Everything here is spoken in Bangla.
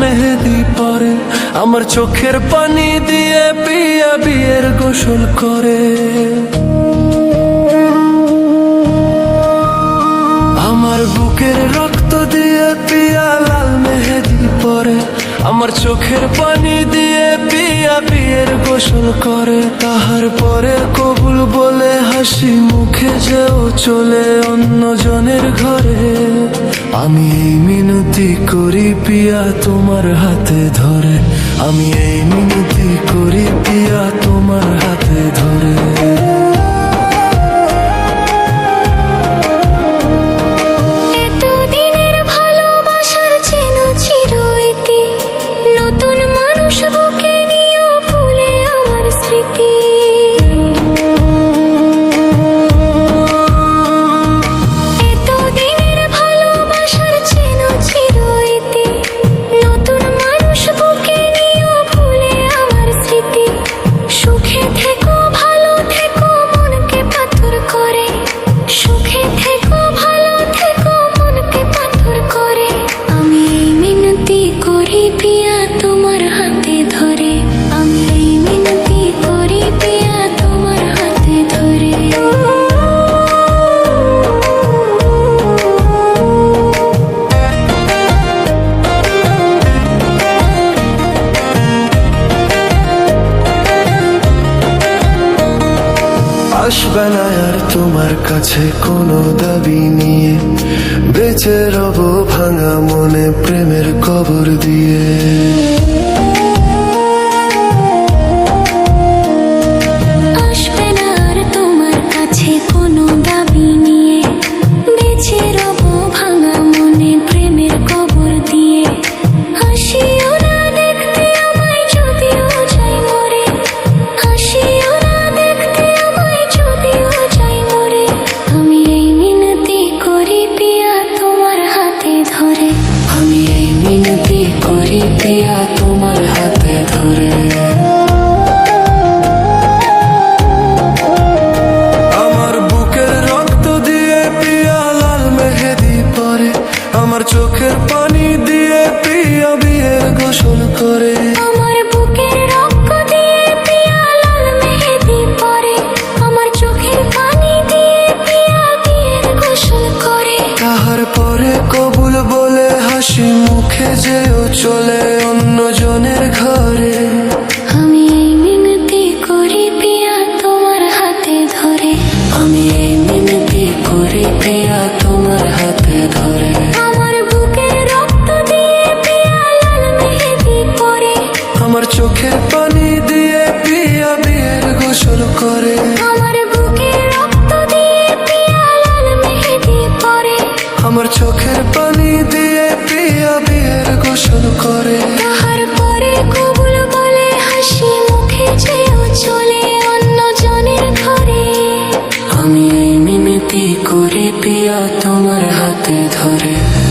মেহেদি পরে, আমার চোখের পানি দিয়ে পিয়া বিয়ের গোসল করে। আমার বুকের রক্ত দিয়ে পিয়া লাল মেহেদি পরে, আমার চোখের পানি দিয়ে পিয়া বিয়ের গোসল করে। তাহার পরে কবুল বলে হাসি মুখে যেও চলে অন্য জনের ঘরে। আমি এই মিনতি করি পিয়া তোমার হাতে ধরে। আমি এই মিনতি করি পিয়া তোমার হাতে ধরে। আসবে না আর তোমার কাছে কোনো দাবি নিয়ে, বেঁচে রব ভাঙা মনে প্রেমের কবর দিয়ে। আমার চোখের পানি দিয়ে পিয়া বিয়ের গোসল করে। আমার বুকের রক্ত দিয়ে পিয়া লাল মেহেদি পরে। আমার চোখের পানি দিয়ে পিয়া বিয়ের গোসল করে। তাহার পরে কবুল বলে হাসি মুখে যেও চলে অন্য জনের ঘরে। তোমার হাতে ধরে। আমার বুকের রক্ত দিয়ে পিয়া লাল মেহেদি করে। আমার চোখের পানি দিয়ে পিয়া বিয়ের গোসল করে। আমার বুকের রক্ত দিয়ে পিয়া লাল মেহেদি করে। আমার চোখের কি করে পিয়া তোমার হাতে ধরে।